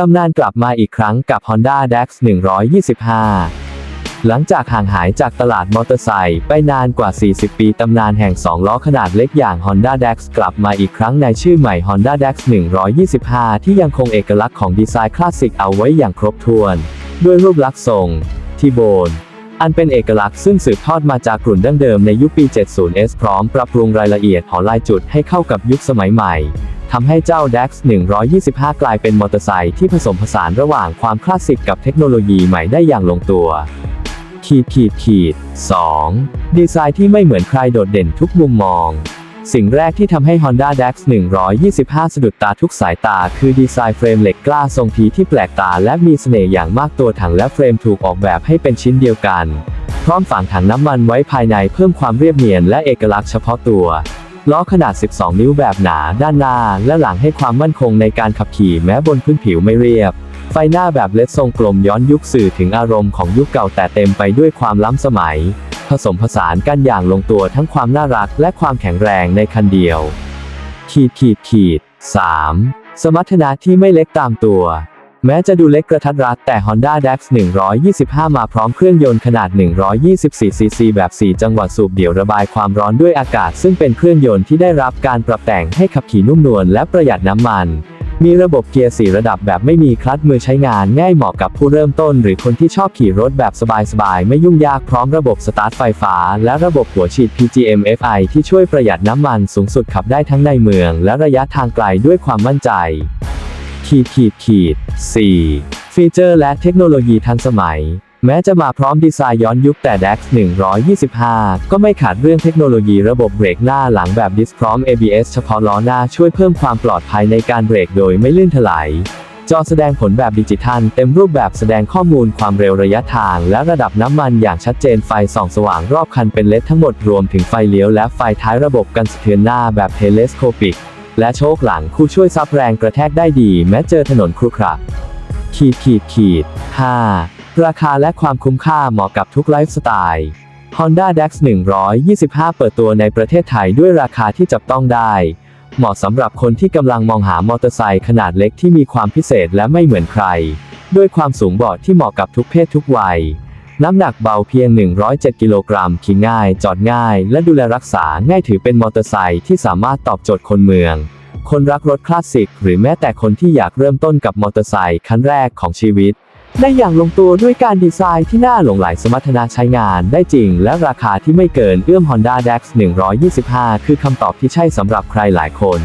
ตำนานกลับมาอีกครั้งกับ Honda Dax 125 หลังจากห่างหายจากตลาดมอเตอร์ไซค์ไปนานกว่า 40 ปี ตำนานแห่ง 2 ล้อขนาดเล็กอย่าง Honda Dax กลับมาอีกครั้งในชื่อใหม่ Honda Dax 125 ที่ยังคงเอกลักษณ์ของดีไซน์คลาสสิกเอาไว้อย่างครบถ้วน ด้วยรูปลักษณ์ทรงที่โบนอันเป็นเอกลักษณ์ซึ่งสืบทอดมาจากกลุ่นดั้งเดิมในยุคปี 70s พร้อมปรับปรุงรายละเอียดขอลายจุดให้เข้ากับยุคสมัยใหม่ ทำให้เจ้า DAX 125 กลายเป็นมอเตอร์ไซค์ที่ผสมผสานระหว่างความคลาสสิกกับเทคโนโลยีใหม่ได้อย่างลงตัวขีดขีดขีด 2. ดีไซน์ที่ไม่เหมือนใครโดดเด่นทุกมุมมอง สิ่งแรกที่ทำให้ Honda Dax 125 สะดุดตาทุกสายตา คือดีไซน์เฟรมเหล็กกล้าทรงทีที่แปลกตาและมีเสน่ห์อย่างมากตัวถังและเฟรมถูกออกแบบให้เป็นชิ้นเดียวกัน พร้อมฝังถังน้ำมันไว้ภายในเพิ่มความเรียบเนียนและเอกลักษณ์เฉพาะตัว ล้อขนาด 12 นิ้วแบบหนา ด้านหน้า และหลังให้ความมั่นคงในการขับขี่แม้บนพื้นผิวไม่เรียบ ไฟหน้าแบบเลดทรงกลมย้อนยุคสื่อถึงอารมณ์ของยุคเก่าแต่เต็มไปด้วยความล้ำสมัย ผสมผสานกันอย่างลงตัวทั้งความน่ารักและความแข็งแรงในคันเดียว ขีดขีดขีด 3. สมรรถนะที่ไม่เล็กตามตัว แม้จะดูเล็กกระทัดรัดแต่ Honda Dax 125 มาพร้อมเครื่องยนต์ขนาด 124 ซีซีแบบ 4 จังหวะสูบเดี่ยวระบายความร้อนด้วยอากาศ ซึ่งเป็นเครื่องยนต์ที่ได้รับการปรับแต่งให้ขับขี่นุ่มนวลและประหยัดน้ำมัน มีระบบเกียร์ 4 ระดับแบบไม่มีคลัตช์มือใช้งานง่ายเหมาะกับผู้เริ่มต้น หรือคนที่ชอบขี่รถแบบสบายๆ ไม่ยุ่งยากพร้อมระบบสตาร์ทไฟฟ้า และระบบหัวฉีด PGM FI ที่ช่วยประหยัดน้ำมันสูงสุดขับได้ทั้งในเมือง และระยะทางไกลด้วยความมั่นใจ ขีดขีดขีด 4. ฟีเจอร์และเทคโนโลยีทันสมัย แม้จะมาพร้อมดีไซน์ย้อนยุคแต่ DAX 125 ก็ไม่ขาดเรื่องเทคโนโลยีระบบเบรกหน้าหลังแบบดิสพร้อม ABS เฉพาะล้อหน้าช่วยเพิ่มความปลอดภัยในการเบรกโดยไม่ลื่นถลายจอแสดงผลแบบดิจิทัล เต็มรูปแบบแสดงข้อมูลความเร็วระยะทาง และระดับน้ำมันอย่างชัดเจนไฟส่องสว่างรอบคันเป็นเลดทั้งหมดรวมถึงไฟเลี้ยวและไฟท้ายระบบกันสะเทือนหน้าแบบเทเลสโคปิก และโชคหลังคู่ช่วยซับแรงกระแทกได้ดี แม้เจอถนนครุขระขีดขีดขีด 5. ราคาและความคุ้มค่าเหมาะกับทุกไลฟ์สไตล์ Honda Dax 125 เปิดตัวในประเทศไทยด้วยราคาที่จับต้องได้ เหมาะสำหรับคนที่กำลังมองหามอเตอร์ไซค์ขนาดเล็กที่มีความพิเศษและไม่เหมือนใคร ด้วยความสูงบาะที่เหมาะกับทุกเพศทุกวัย น้ำหนักเบาเพียง 107 กิโลกรัมขี่ง่าย จอดง่าย และดูแลรักษาง่ายถือเป็นมอเตอร์ไซค์ที่สามารถตอบโจทย์คนเมือง คนรักรถคลาสสิก หรือแม้แต่คนที่อยากเริ่มต้นกับมอเตอร์ไซค์คันแรกของชีวิต ได้อย่างลงตัวด้วยการดีไซน์ที่น่าหลงไหลสมรรถนะใช้งานได้จริง และราคาที่ไม่เกินเอื้อม Honda Dax 125 คือคำตอบที่ใช่สำหรับใครหลายคน